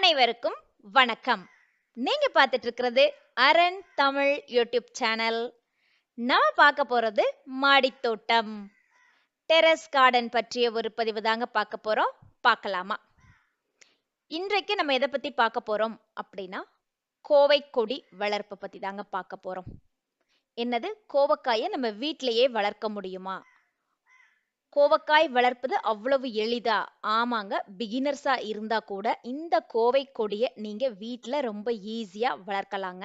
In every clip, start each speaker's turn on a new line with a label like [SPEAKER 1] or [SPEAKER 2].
[SPEAKER 1] அனைவருக்கும் வணக்கம். நீங்க பார்த்துட்டு இருக்கிறது அரண் தமிழ் யூடியூப் சேனல். நம்ம பார்க்க போறது மாடித்தோட்டம். டெரஸ் கார்டன் பற்றிய ஒரு பதிவு தாங்க பார்க்க போறோம். பார்க்கலாமா? இன்றைக்கு நம்ம எதை பத்தி பார்க்க போறோம் அப்படின்னா கோவை கொடி வளர்ப்பு பத்தி தாங்க பார்க்க போறோம். என்னது? கோவக்காயை நம்ம வீட்டிலேயே வளர்க்க முடியுமா? கோவக்காய் வளர்ப்பது அவ்வளவு எளிதா? ஆமாங்க பிகினர்ஸா இருந்தா கூட இந்த கோவை கொடியை நீங்க வீட்டில் ரொம்ப ஈஸியா வளர்க்கலாங்க.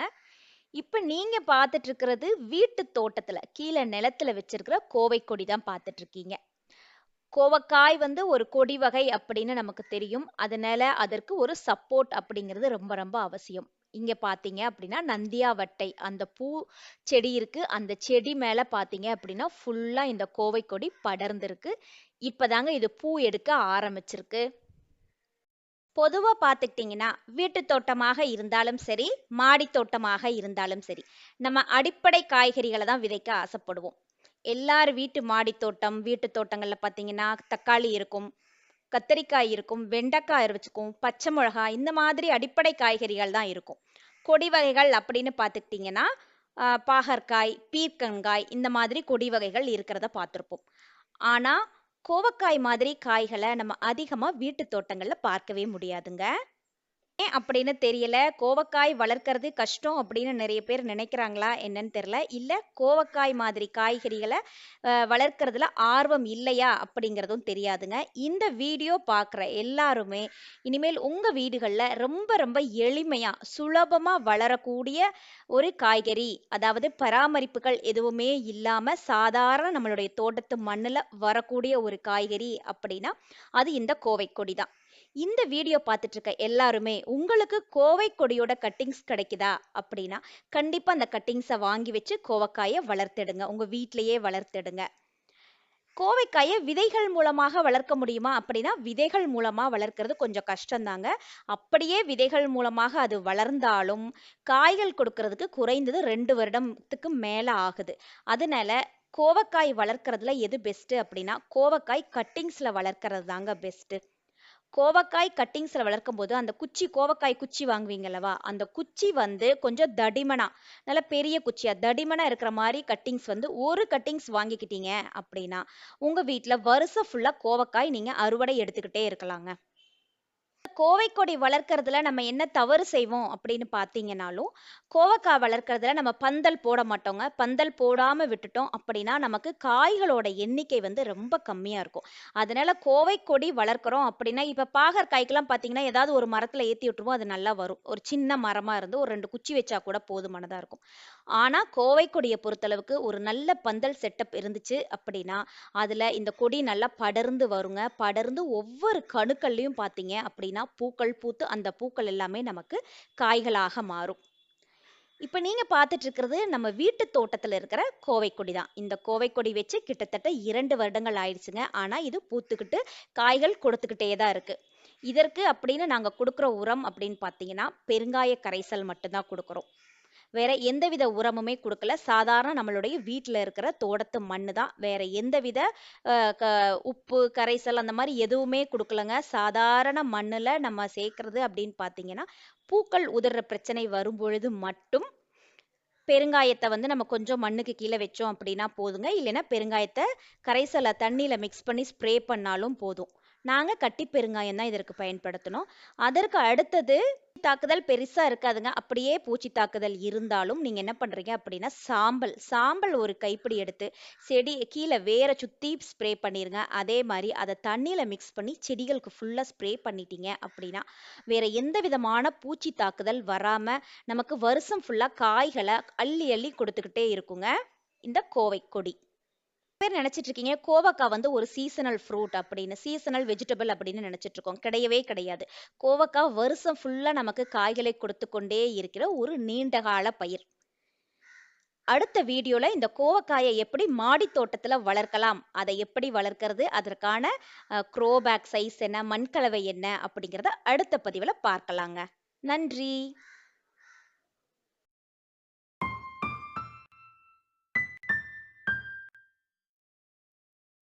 [SPEAKER 1] இப்ப நீங்க பார்த்துட்டு இருக்கிறது வீட்டு தோட்டத்துல கீழே நிலத்துல வச்சிருக்கிற கோவை கொடி தான் பார்த்துட்டு இருக்கீங்க கோவக்காய் வந்து ஒரு கொடி வகை அப்படின்னு நமக்கு தெரியும். அதனால அதற்கு ஒரு சப்போர்ட் அப்படிங்கிறது ரொம்ப ரொம்ப அவசியம். இங்க பாத்தீங்க அப்படின்னா நந்தியாவட்டை. அந்த பூ செடி இருக்கு. அந்த செடி மேல பாத்தீங்க அப்படின்னா ஃபுல்லா இந்த கோவை கொடி படர்ந்திருக்கு. இப்பதாங்க இது பூ எடுக்க ஆரம்பிச்சிருக்கு. பொதுவா பார்த்துக்கிட்டிங்கன்னா வீட்டு தோட்டமாக இருந்தாலும் சரி மாடி தோட்டமாக இருந்தாலும் சரி நம்ம அடிப்படை காய்கறிகளை தான் விதைக்க ஆசைப்படுவோம். எல்லார் வீட்டு மாடி தோட்டம் வீட்டு தோட்டங்கள்ல பார்த்தீங்கன்னா தக்காளி இருக்கும். கத்தரிக்காய் இருக்கும் வெண்டைக்காய் வச்சுக்கும் பச்சை மிளகாய் இந்த மாதிரி அடிப்படை காய்கறிகள் தான் இருக்கும். கொடி வகைகள் அப்படின்னு பார்த்துக்கிட்டிங்கன்னா பாகற்காய் பீர்க்கங்காய் இந்த மாதிரி கொடி வகைகள் இருக்கிறத பார்த்துருப்போம். ஆனால் கோவக்காய் மாதிரி காய்களை நம்ம அதிகமாக வீட்டு தோட்டங்களில் பார்க்கவே முடியாதுங்க. ஏன் அப்படின்னு தெரியல. கோவக்காய் வளர்க்கறது கஷ்டம் அப்படின்னு நிறைய பேர் நினைக்கிறாங்களா என்னன்னு தெரியல. இல்ல கோவக்காய் மாதிரி காய்கறிகளை வளர்க்கறதுல ஆர்வம் இல்லையா அப்படிங்கிறதும் தெரியாதுங்க. இந்த வீடியோ பார்க்குற எல்லாருமே இனிமேல் உங்க வீடுகளில் ரொம்ப ரொம்ப எளிமையா சுலபமா வளரக்கூடிய ஒரு காய்கறி அதாவது பராமரிப்புகள் எதுவுமே இல்லாம சாதாரண நம்மளுடைய தோட்டத்து மண்ணுல வரக்கூடிய ஒரு காய்கறி அப்படின்னா அது இந்த கோவை கொடி தான். இந்த வீடியோ பார்த்துட்டு இருக்க எல்லாருமே உங்களுக்கு கோவை கொடியோட கட்டிங்ஸ் கிடைக்குதா? அப்படின்னா கண்டிப்பாக அந்த கட்டிங்ஸை வாங்கி வச்சு கோவக்காயை வளர்த்தெடுங்க. உங்கள் வீட்டிலேயே வளர்த்தெடுங்க. கோவைக்காயை விதைகள் மூலமாக வளர்க்க முடியுமா? அப்படின்னா விதைகள் மூலமாக வளர்க்கறது கொஞ்சம் கஷ்டம்தாங்க. அப்படியே விதைகள் மூலமாக அது வளர்ந்தாலும் காய்கள் கொடுக்கறதுக்கு குறைந்தது ரெண்டு வருடத்துக்கு மேலே ஆகுது. அதனால கோவக்காய் வளர்க்கறதுல எது பெஸ்ட்டு அப்படின்னா கோவக்காய் கட்டிங்ஸில் வளர்க்கறது தாங்க பெஸ்ட்டு கோவக்காய் கட்டிங்ஸில் வளர்க்கும் போது அந்த குச்சி கோவக்காய் குச்சி வாங்குவீங்களவா அந்த குச்சி வந்து கொஞ்சம் தடிமனா நல்ல பெரிய குச்சியாக தடிமனாக இருக்கிற மாதிரி கட்டிங்ஸ் வந்து ஒரு கட்டிங்ஸ் வாங்கிக்கிட்டீங்க அப்படின்னா உங்கள் வீட்டில் வருஷம் ஃபுல்லாக கோவக்காய் நீங்கள் அறுவடை எடுத்துக்கிட்டே இருக்கலாங்க. கோவை கொடி வளர்க்கறதுல நம்ம என்ன தவறு செய்வோம் அப்படின்னு பார்த்தீங்கன்னாலும் கோவக்காய் வளர்க்கறதுல நம்ம பந்தல் போட மாட்டோங்க. பந்தல் போடாமல் விட்டுட்டோம் அப்படின்னா நமக்கு காய்களோட எண்ணிக்கை வந்து ரொம்ப கம்மியாக இருக்கும். அதனால கோவை கொடி வளர்க்குறோம் அப்படின்னா இப்போ பாகற்காய்க்கெல்லாம் பார்த்தீங்கன்னா ஏதாவது ஒரு மரத்தில் ஏற்றி விட்டுருவோம் அது நல்லா வரும். ஒரு சின்ன மரமாக இருந்து ஒரு ரெண்டு குச்சி வச்சா கூட போதுமானதாக இருக்கும். ஆனால் கோவை கொடியை பொறுத்தளவுக்கு ஒரு நல்ல பந்தல் செட்டப் இருந்துச்சு அப்படின்னா அதில் இந்த கொடி நல்லா படர்ந்து வருங்க. படர்ந்து ஒவ்வொரு கணுக்கள்லையும் பார்த்தீங்க அப்படின்னா பூக்கள் பூத்து அந்த பூக்கள் எல்லாமே நமக்கு காய்களாக மாறும். இப்போ நீங்க பார்த்துட்டு இருக்கிறது நம்ம வீட்டு தோட்டத்துல இருக்கிற கோவை கொடி தான். இந்த கோவை கொடி வச்சு கிட்டத்தட்ட இரண்டு வருடங்கள் ஆயிடுச்சுங்க. ஆனா இது பூத்துக்கிட்டு காய்கள் கொடுத்துக்கிட்டே தான் இருக்கு. இதற்கு அப்படின்னு நாங்க கொடுக்குற உரம் அப்படின்னு பார்த்தீங்கன்னா பெருங்காய கரைசல் மட்டும்தான் கொடுக்குறோம். வேற எந்தவித உரமுமே கொடுக்கல. சாதாரண நம்மளுடைய வீட்டில் இருக்கிற தோட்டத்து மண்ணு தான். வேற எந்தவித க- உப்பு கரைசல் அந்த மாதிரி எதுவுமே கொடுக்கலங்க. சாதாரண மண்ணில் நம்ம சேர்க்கறது அப்படின்னு பார்த்தீங்கன்னா பூக்கள் உதிர்ற பிரச்சனை வரும்பொழுது மட்டும் பெருங்காயத்தை வந்து நம்ம கொஞ்சம் மண்ணுக்கு கீழே வச்சோம் அப்படின்னா போதுங்க. இல்லைன்னா பெருங்காயத்தை கரைசலை தண்ணியில் மிக்ஸ் பண்ணி ஸ்ப்ரே பண்ணாலும் போதும். நாங்கள் கட்டி பெருங்காயம் தான் இதற்கு பயன்படுத்தினோம். அதற்கு அடுத்தது தாக்குதல் பெருசா இருக்காதுங்க. அப்படியே பூச்சி தாக்குதல் இருந்தாலும் நீங்க என்ன பண்றீங்க அப்படின்னா சாம்பல் சாம்பல் ஒரு கைப்பிடி எடுத்து செடி கீழே வேற சுத்தி ஸ்ப்ரே பண்ணிருங்க. அதே மாதிரி அதை தண்ணியில மிக்ஸ் பண்ணி செடிகளுக்கு ஃபுல்லா ஸ்ப்ரே பண்ணிட்டீங்க அப்படின்னா வேற எந்த விதமான பூச்சி தாக்குதல் வராம நமக்கு வருஷம் ஃபுல்லா காய்களை அள்ளி அள்ளி கொடுத்துக்கிட்டே இருக்குங்க. இந்த கோவை கொடி. பேர் நினைச்சிட்டு இருக்கீங்க கோவக்காய் வந்து ஒரு சீசனல் ஃப்ரூட் அப்படின்னு சீசனல் வெஜிடபிள் அப்படின்னு நினைச்சிட்டு இருக்கோம் கிடையவே கிடையாது. கோவக்காய் வருஷம் ஃபுல்லா நமக்கு காய்களை கொடுத்து கொண்டே இருக்கிற ஒரு நீண்ட கால பயிர். அடுத்த வீடியோல இந்த கோவக்காயை எப்படி மாடி தோட்டத்துல வளர்க்கலாம் அதை எப்படி வளர்க்கறது அதற்கான குரோபேக் சைஸ் என்ன மண்கலவை என்ன அப்படிங்கிறத அடுத்த பதிவுல பார்க்கலாங்க. நன்றி.